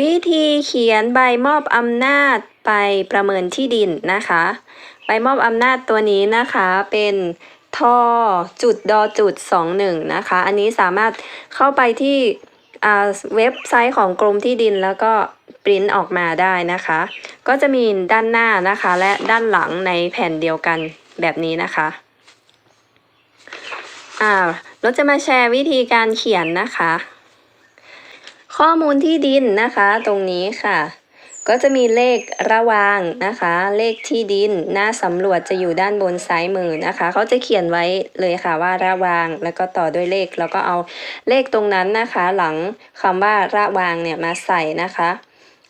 วิธีเขียนใบมอบอำนาจไปประเมินที่ดินนะคะ ใบมอบอำนาจตัวนี้นะคะเป็นทอจุดดอจุดสองหนึ่งนะคะ อันนี้สามารถเข้าไปที่อ่าเว็บไซต์ของกรมที่ดินแล้วก็ปริ้นออกมาได้นะคะ ก็จะมีด้านหน้านะคะ และด้านหลังในแผ่นเดียวกันแบบนี้นะคะอ่าเราจะมาแชร์วิธีการเขียนนะคะ ข้อมูลที่ดินนะคะ ตรงนี้ค่ะ ก็จะมีเลขระวางนะคะ เลขที่ดินหน้าสำรวจจะอยู่ด้านบนซ้ายมือนะคะ เขาจะเขียนไว้เลยค่ะว่าระวางแล้วก็ต่อด้วยเลข แล้วก็เอาเลขตรงนั้นนะคะ หลังคำว่าระวางเนี่ยมาใส่นะคะ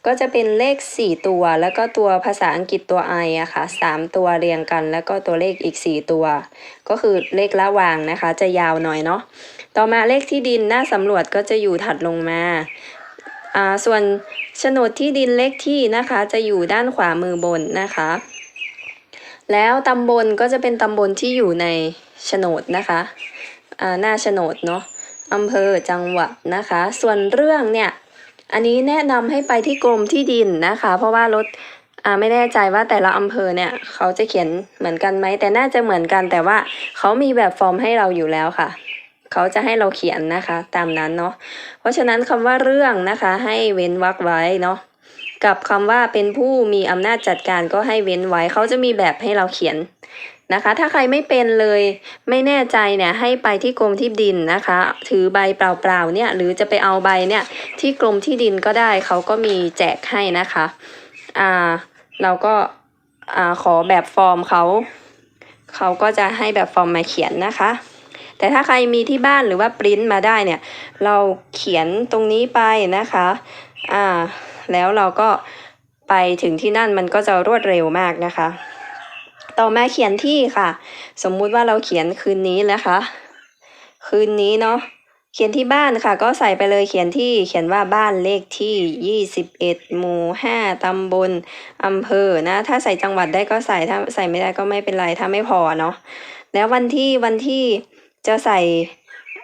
ก็จะเป็นเลข 4 ตัว แล้วก็ตัวภาษาอังกฤษตัว i อะค่ะ 3 ตัวเรียงกัน แล้วก็ตัวเลขอีก 4 ตัว ก็คือเลขระวางนะคะ จะยาวหน่อยเนาะ ต่อมาเลขที่ดินหน้าสำรวจก็จะอยู่ถัดลงมาอ่าส่วนโฉนดที่ดินเลขที่นะคะจะอยู่ด้านขวามือบนนะคะ แล้วตำบลก็จะเป็นตำบลที่อยู่ในโฉนดนะคะอ่าหน้าโฉนดเนาะอำเภอจังหวัดนะคะ ส่วนเรื่องเนี่ยอันนี้แนะนำให้ไปที่กรมที่ดินนะคะ เพราะว่ารถอ่าไม่แน่ใจว่าแต่ละอำเภอเนี่ยเขาจะเขียนเหมือนกันไหมแต่น่าจะเหมือนกันแต่ว่าเขามีแบบฟอร์มให้เราอยู่แล้วค่ะ เขาจะให้เราเขียนนะคะ ตามนั้นเนาะเพราะฉะนั้นคำว่าเรื่องนะคะ ให้เว้นวรรคไว้เนาะกับคำว่าเป็นผู้มีอำนาจจัดการก็ให้เว้นไว้ เขาจะมีแบบให้เราเขียนนะคะ ถ้าใครไม่เป็นเลยไม่แน่ใจเนี่ยให้ไปที่กรมที่ดินนะคะ ถือใบเปล่าๆเนี่ยหรือจะไปเอาใบเนี่ยที่กรมที่ดินก็ได้เขาก็มีแจกให้นะคะอ่าเราก็อ่าขอแบบฟอร์มเขา เขาก็จะให้แบบฟอร์มมาเขียนนะคะ แต่ถ้าใครมีที่บ้านหรือว่าปริ้นมาได้เนี่ย เราเขียนตรงนี้ไปนะคะ อ่า แล้วเราก็ไปถึงที่นั่นมันก็จะรวดเร็วมากนะคะ ต่อมาเขียนที่ค่ะ สมมุติว่าเราเขียนคืนนี้นะคะ คืนนี้เนาะเขียนที่บ้านค่ะ ก็ใส่ไปเลยเขียนที่เขียนว่าบ้านเลขที่ 21 หมู่ 5 ตำบล อำเภอนะ ถ้าใส่จังหวัดได้ก็ใส่ถ้าใส่ไม่ได้ก็ไม่เป็นไรถ้าไม่พอเนาะแล้ววันที่วันที่ จะใส่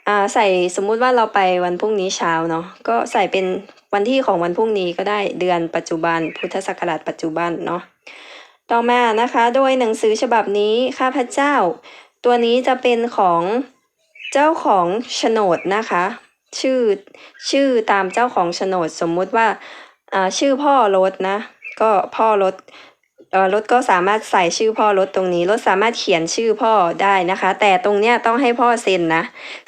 อ่าใส่สมมุติว่าเราไปวันพรุ่งนี้เช้าเนาะก็ใส่เป็นวันที่ของวันพรุ่งนี้ก็ได้เดือนปัจจุบัน พุทธศักราชปัจจุบันเนาะต่อมานะคะ โดยหนังสือฉบับนี้ข้าพเจ้า ตัวนี้จะเป็นของเจ้าของโฉนดนะคะ ชื่อชื่อตามเจ้าของโฉนด สมมุติว่าอ่าชื่อพ่อรถนะ ก็พ่อรถ รถก็สามารถใส่ชื่อพ่อรถตรงนี้รถสามารถเขียนชื่อพ่อได้นะคะ แต่ตรงเนี้ยต้องให้พ่อเซ็นนะ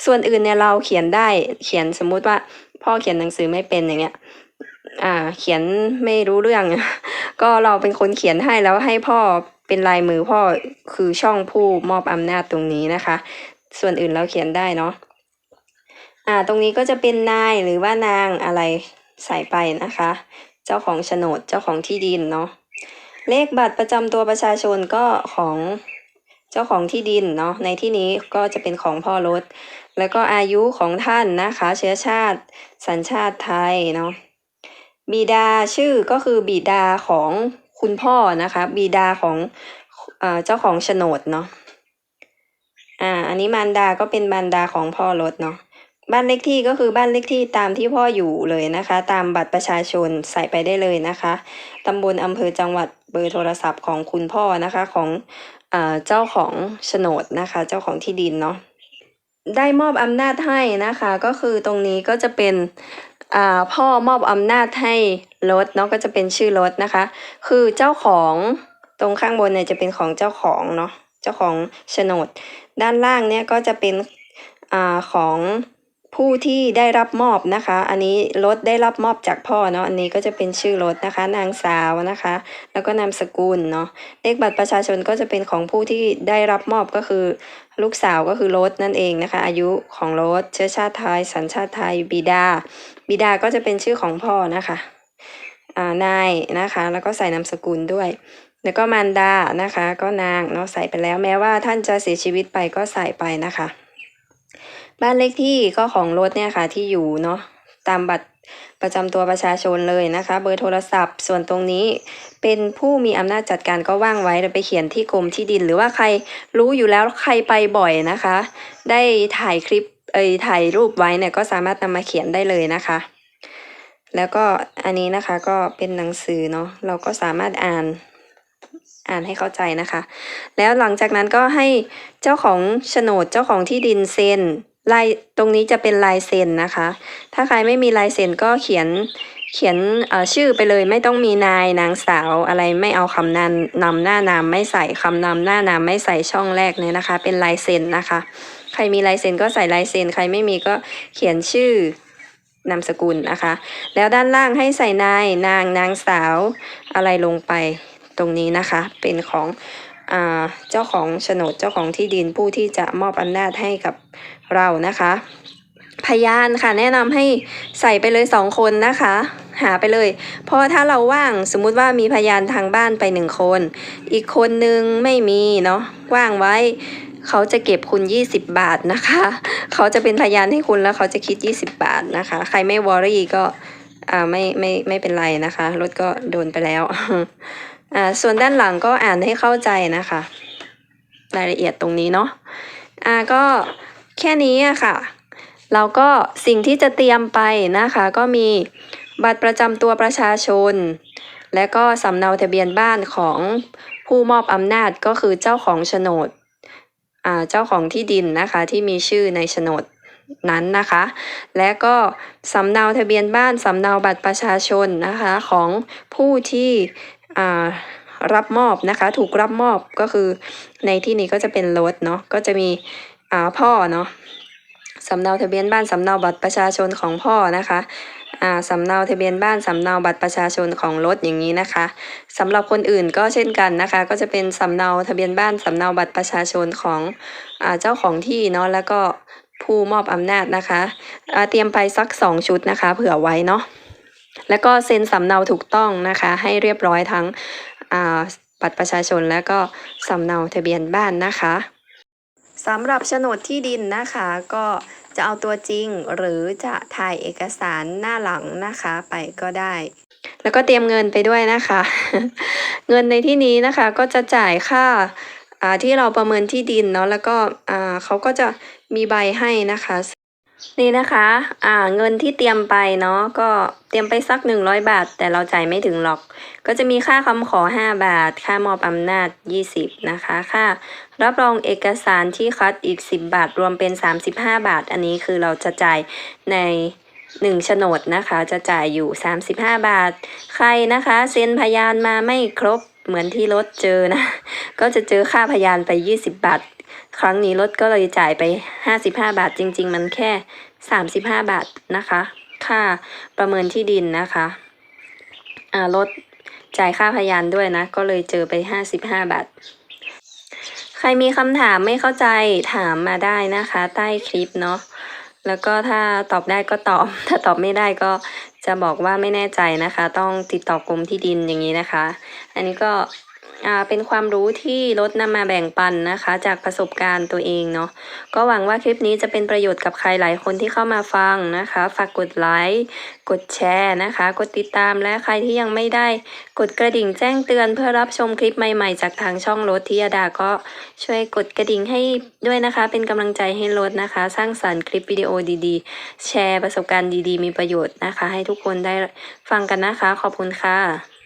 ส่วนอื่นเนี่ยเราเขียนได้เขียนสมมุติว่าพ่อเขียนหนังสือไม่เป็นอย่างเงี้ยอ่าเขียนไม่รู้เรื่อง ก็เราเป็นคนเขียนให้แล้วให้พ่อเป็นลายมือพ่อคือช่องผู้มอบอำนาจตรงนี้นะคะ ส่วนอื่นเราเขียนได้เนาะอ่าตรงนี้ก็จะเป็นนายหรือว่านางอะไรใส่ไปนะคะ เจ้าของโฉนดเจ้าของที่ดินเนาะ เลขบัตรประจำตัวประชาชนก็ของเจ้าของที่ดินเนาะในที่นี้ก็จะเป็นของพ่อรถ แล้วก็อายุของท่านนะคะ เชื้อชาติ สัญชาติไทยเนาะบิดาชื่อก็คือบิดาของคุณพ่อนะคะบิดาของเอเจ้าของโฉนดเนาะอ่าอันนี้มารดาก็เป็นมารดาของพ่อรถเนาะ บ้านเลขที่ก็คือบ้านเลขที่ตามที่พ่ออยู่เลยนะคะ ตามบัตรประชาชนใส่ไปได้เลยนะคะตำบลอำเภอจังหวัดเบอร์โทรศัพท์ของคุณพ่อนะคะของเอ่อเจ้าของโฉนดนะคะ เจ้าของที่ดินเนาะได้มอบอำนาจให้นะคะ ก็คือตรงนี้ก็จะเป็นพ่อมอบอำนาจให้รถเนาะก็จะเป็นชื่อรถนะคะ คือเจ้าของตรงข้างบนเนี่ยจะเป็นของเจ้าของเนาะเจ้าของโฉนด ด้านล่างเนี่ยก็จะเป็นอของ ผู้ที่ได้รับมอบนะคะ อันนี้รถได้รับมอบจากพ่อเนาะ อันนี้ก็จะเป็นชื่อรถนะคะ นางสาวนะคะ แล้วก็นามสกุลเนาะ เลขบัตรประชาชนก็จะเป็นของผู้ที่ได้รับมอบก็คือ ลูกสาวก็คือรถนั่นเองนะคะ อายุของรถเชื้อชาติไทย สัญชาติไทย บิดา บิดาก็จะเป็นชื่อของพ่อนะคะอ่านายนะคะ แล้วก็ใส่นามสกุลด้วย แล้วก็มารดานะคะ ก็นางเนาะใส่ไปแล้ว แม้ว่าท่านจะเสียชีวิตไปก็ใส่ไปนะคะ บ้านเลขที่ก็ของรถเนี่ยค่ะที่อยู่เนาะตามบัตรประจำตัวประชาชนเลยนะคะ เบอร์โทรศัพท์ ส่วนตรงนี้เป็นผู้มีอำนาจจัดการก็ว่างไว้เราไปเขียนที่กรมที่ดิน หรือว่าใครรู้อยู่แล้วใครไปบ่อยนะคะ ได้ถ่ายคลิปเอยถ่ายรูปไว้เนี่ยก็สามารถนำมาเขียนได้เลยนะคะ แล้วก็อันนี้นะคะก็เป็นหนังสือเนาะเราก็สามารถอ่านอ่านให้เข้าใจนะคะ แล้วหลังจากนั้นก็ให้เจ้าของโฉนดเจ้าของที่ดินเซ็น ลายตรงนี้จะเป็นลายเซ็นนะคะ ถ้าใครไม่มีลายเซ็นก็เขียนเขียนชื่อไปเลยไม่ต้องมีนายนางสาวอะไรไม่เอาคำนำนำหน้านามไม่ใส่คำนำหน้านามไม่ใส่ช่องแรกเนี่ยนะคะ เป็นลายเซ็นนะคะ ใครมีลายเซ็นก็ใส่ลายเซ็นใครไม่มีก็เขียนชื่อนามสกุลนะคะ แล้วด้านล่างให้ใส่นายนางนางสาวอะไรลงไปตรงนี้นะคะ เป็นของ เจ้าของโฉนดเจ้าของที่ดินผู้ที่จะมอบอำนาจให้กับเรานะคะ พยานค่ะแนะนำให้ใส่ไปเลยสองคนนะคะ หาไปเลย เพราะถ้าเราว่างสมมุติว่ามีพยานทางบ้านไปหนึ่งคน อีกคนนึงไม่มีเนาะว่างไว้เขาจะเก็บคุณ 20 บาทนะคะ เขาจะเป็นพยานให้คุณแล้วเขาจะคิด 20 บาทนะคะ ใครไม่วอรี่ก็อ่าไม่ไม่ไม่เป็นไรนะคะ รถก็โดนไปแล้ว อ่าส่วนด้านหลังก็อ่านให้เข้าใจนะคะ รายละเอียดตรงนี้เนาะอ่าก็แค่นี้อะค่ะเราก็สิ่งที่จะเตรียมไปนะคะ ก็มีบัตรประจำตัวประชาชน และก็สำเนาทะเบียนบ้านของผู้มอบอำนาจก็คือเจ้าของโฉนดอ่าเจ้าของที่ดินนะคะที่มีชื่อในโฉนดนั้นนะคะ และก็สำเนาทะเบียนบ้านสำเนาบัตรประชาชนนะคะของผู้ที่ รับมอบนะคะ ถูกรับมอบก็คือในที่นี้ก็จะเป็นรถเนาะก็จะมีอ่าพ่อเนาะสำเนาทะเบียนบ้านสำเนาบัตรประชาชนของพ่อนะคะอ่าสำเนาทะเบียนบ้านสำเนาบัตรประชาชนของรถอย่างนี้นะคะสำหรับคนอื่นก็เช่นกันนะคะ ก็จะเป็นสำเนาทะเบียนบ้านสำเนาบัตรประชาชนของอ่าเจ้าของที่เนาะแล้วก็ผู้มอบอำนาจนะคะ เตรียมไปสักสองชุดนะคะ เผื่อไว้เนาะ แล้วก็เซ็นสำเนาถูกต้องนะคะ ให้เรียบร้อยทั้งอ่าบัตรประชาชนและก็สำเนาทะเบียนบ้านนะคะสำหรับโฉนดที่ดินนะคะก็จะเอาตัวจริงหรือจะถ่ายเอกสารหน้าหลังนะคะไปก็ได้ แล้วก็เตรียมเงินไปด้วยนะคะ เงินในที่นี้นะคะก็จะจ่ายค่าอ่าที่เราประเมินที่ดินเนาะแล้วก็อ่าเขาก็จะมีใบให้นะคะ นี่นะคะ อ่า เงินที่เตรียมไปเนาะ ก็เตรียมไปสัก 100 บาท แต่เราจ่ายไม่ถึงหรอก ก็จะมีค่าคำขอ 5 บาท ค่ามอบอำนาจ 20 นะคะ ค่ารับรองเอกสารที่คัดอีก 10 บาท รวมเป็น 35 บาท อันนี้คือเราจะจ่ายใน1โฉนดนะคะ จะจ่ายอยู่ 35 บาท ใครนะคะเซ็นพยานมาไม่ครบเหมือนที่รถเจอนะ ก็จะเจอค่าพยานไป 20 บาท ครั้งนี้รถก็เลยจ่ายไป 55 บาทจริง ๆ มันแค่ 35 บาทนะคะ ค่าประเมินที่ดินนะคะอ่ารถจ่ายค่าพยานด้วยนะ ก็เลยเจอไป 55 บาท ใครมีคำถามไม่เข้าใจถามมาได้นะคะ ใต้คลิปเนาะแล้วก็ถ้าตอบได้ก็ตอบ ถ้าตอบไม่ได้ก็จะบอกว่าไม่แน่ใจนะคะ ต้องติดต่อกรมที่ดินอย่างนี้นะคะ อันนี้ก็ เป็นความรู้ที่รถนำมาแบ่งปันนะคะ จากประสบการณ์ตัวเองเนาะก็หวังว่าคลิปนี้จะเป็นประโยชน์กับใครหลายคนที่เข้ามาฟังนะคะ ฝากกดไลค์กดแชร์นะคะ กดติดตามและใครที่ยังไม่ได้ กดกระดิ่งแจ้งเตือนเพื่อรับชมคลิปใหม่ๆ จากทางช่องรถทิยดาก็ช่วยกดกระดิ่งให้ด้วยนะคะ เป็นกำลังใจให้รถนะคะ สร้างสรรค์คลิปวิดีโอดีๆ แชร์ประสบการณ์ดีๆ มีประโยชน์นะคะ ให้ทุกคนได้ฟังกันนะคะ ขอบคุณค่ะ